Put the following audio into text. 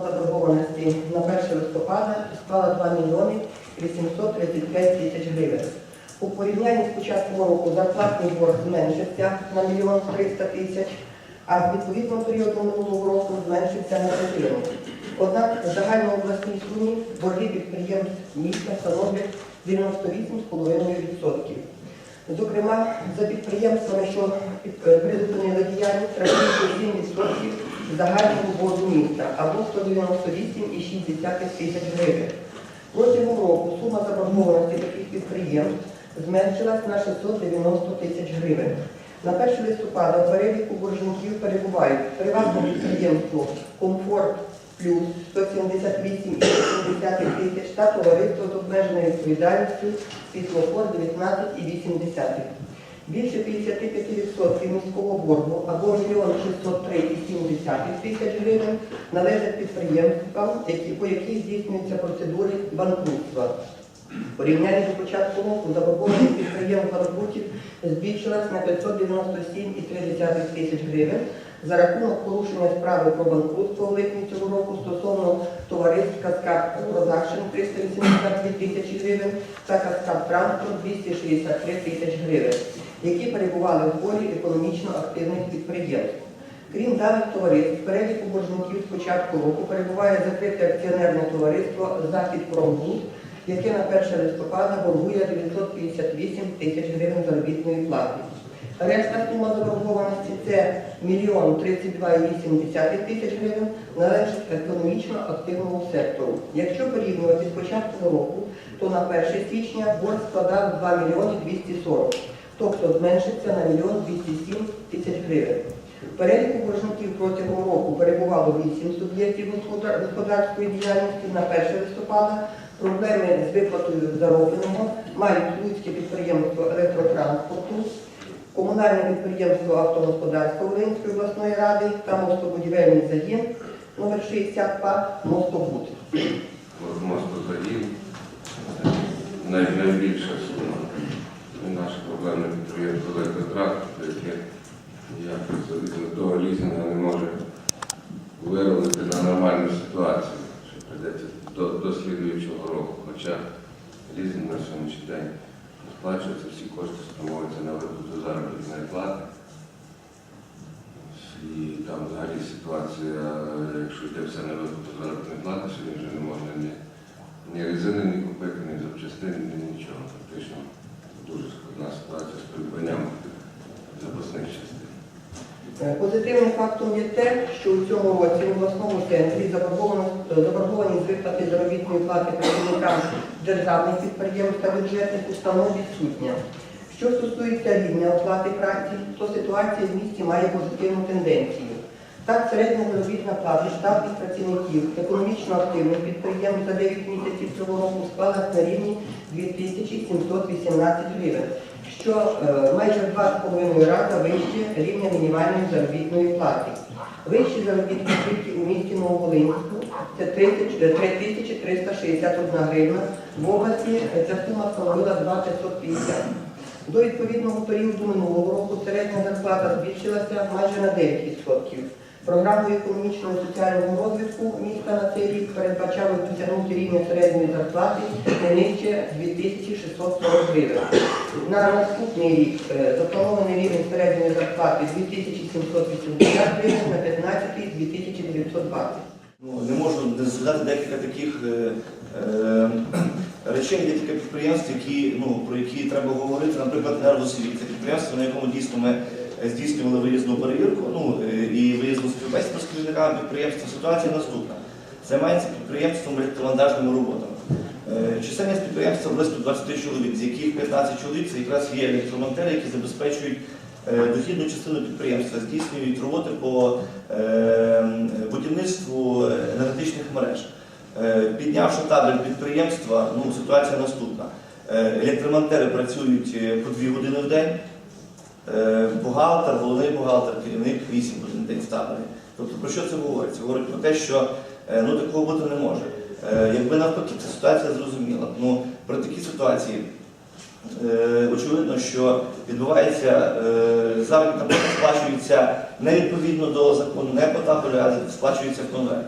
заборгованості на 1 листопада склала 2 мільйони 835 тисяч гривень. У порівнянні з початком року зарплатний борг зменшився на 1 мільйон 300 тисяч, а з відповідного періоду минулого року зменшився на третину. Однак в загальнообласній сумі борги підприємств міста становлять 98,5%. Зокрема, за підприємствами, що е, призупинили діяльність, рахується 7% загального боргу міста або 198,6 тисяч гривень. Протягом року сума заборгованості таких підприємств зменшилась на 690 тисяч гривень. На 1 листопада в переліку боржників перебувають приватне підприємство Комфорт плюс 178,8 тисяч та товариство з обмеженою відповідальністю світлофор 19,8. Більше 55% міського боргу або 1 603,7 тисяч гривень належать підприємствам, по яких здійснюються процедури банкрутства. В порівнянні до початку року заборгованість підприємств банкрутів збільшилась на 597,3 тисяч гривень за рахунок порушення справи про банкрутство в липні цього року Каскад Продакшн 382 тисячі гривень та Каскад Транспорт 263 тисяч гривень, які перебували в полі економічно активних підприємств. Крім даних товариств, в переліку боржників з початку року перебуває закрите акціонерне товариство Захід Промбуд, яке на 1 листопада боргує 958 тисяч гривень заробітної плати. Решта сума заборгованості це 1 32,8 тисяч гривень належить економічно активному сектору. Якщо порівнювати з початком року, то на 1 січня борг складав 2 мільйони 240, тобто зменшився на 1 207 тисяч гривень. В переліку боржників протягом року перебувало 8 суб'єктів господарської діяльності на 1 листопада. Проблеми з виплатою заробленого мають Луцьке підприємство електротранспорту, комунальне підприємство автогосподарства Волинської обласної ради та мостобудівельний загін номер 60 ПА «Мостобуд». Мостозагін найбільша сума. Наше проблемне підприємство електротранспорт, яке з того лізинга не може виробити на нормальну ситуацію, що прийдеться до, до слідуючого року. Хоча лізинг на сьогоднішній день сплачується, всі кошти спрямовуються на виплату заробітної плати. І там взагалі ситуація, якщо йде все на виплату заробітної плати, сьогодні вже не можна ні, ні резини ні купити, ні Позитивним фактом є те, що у цьому році в обласному центрі заборговано- заборгованість виплати заробітної плати працівникам державних підприємств та бюджетних установ відсутня. Що стосується рівня оплати праці, то ситуація в місті має позитивну тенденцію. Так, середня заробітна плата штатних працівників економічно активних підприємств за 9 місяців цього року склала на рівні 2718 гривень, що е, майже 2,5 рази вище рівня мінімальної заробітної плати. Вищі заробітні тільки у місті Нововолинську це 30 е, 3361 гривна, в області ця сума становила 2550. До відповідного періоду минулого року середня зарплата збільшилася майже на 9%. Програмою економічного соціального розвитку міста на цей рік передбачали досягнути рівня середньої зарплати не нижче 2640 гривень. На наступний рік е, запланований рівень середньої зарплати 2780 гривень, на 15 2920. Ну, не можу не згадати декілька таких е, е, речей, декілька підприємств, які, ну, про які треба говорити. Наприклад, «Енергосвіт» – це підприємство, на якому дійсно ми здійснювали виїзну перевірку ну, е, і виїзну співбесіду з керівниками підприємства. Ситуація наступна. Займається підприємством електровантажними роботами. Е, Чисельність підприємства близько 20 чоловік, з яких 15 чоловік це якраз є електромонтери, які забезпечують е, дохідну частину підприємства, здійснюють роботи по е, будівництву енергетичних мереж. Е, Піднявши табель підприємства, ну, ситуація наступна. Е, Електромонтери працюють е, по 2 години в день, Е, бухгалтер, головний бухгалтер, керівник 8 годин в день в таборі. Тобто про що це говорить? Це говорить про те, що е, ну, такого бути не може. Е, Якби навпаки, ця ситуація зрозуміла. Ну, при такій ситуації е, очевидно, що відбувається е, заробітна плата сплачується не відповідно до закону, не по табелю, а сплачується в конверті.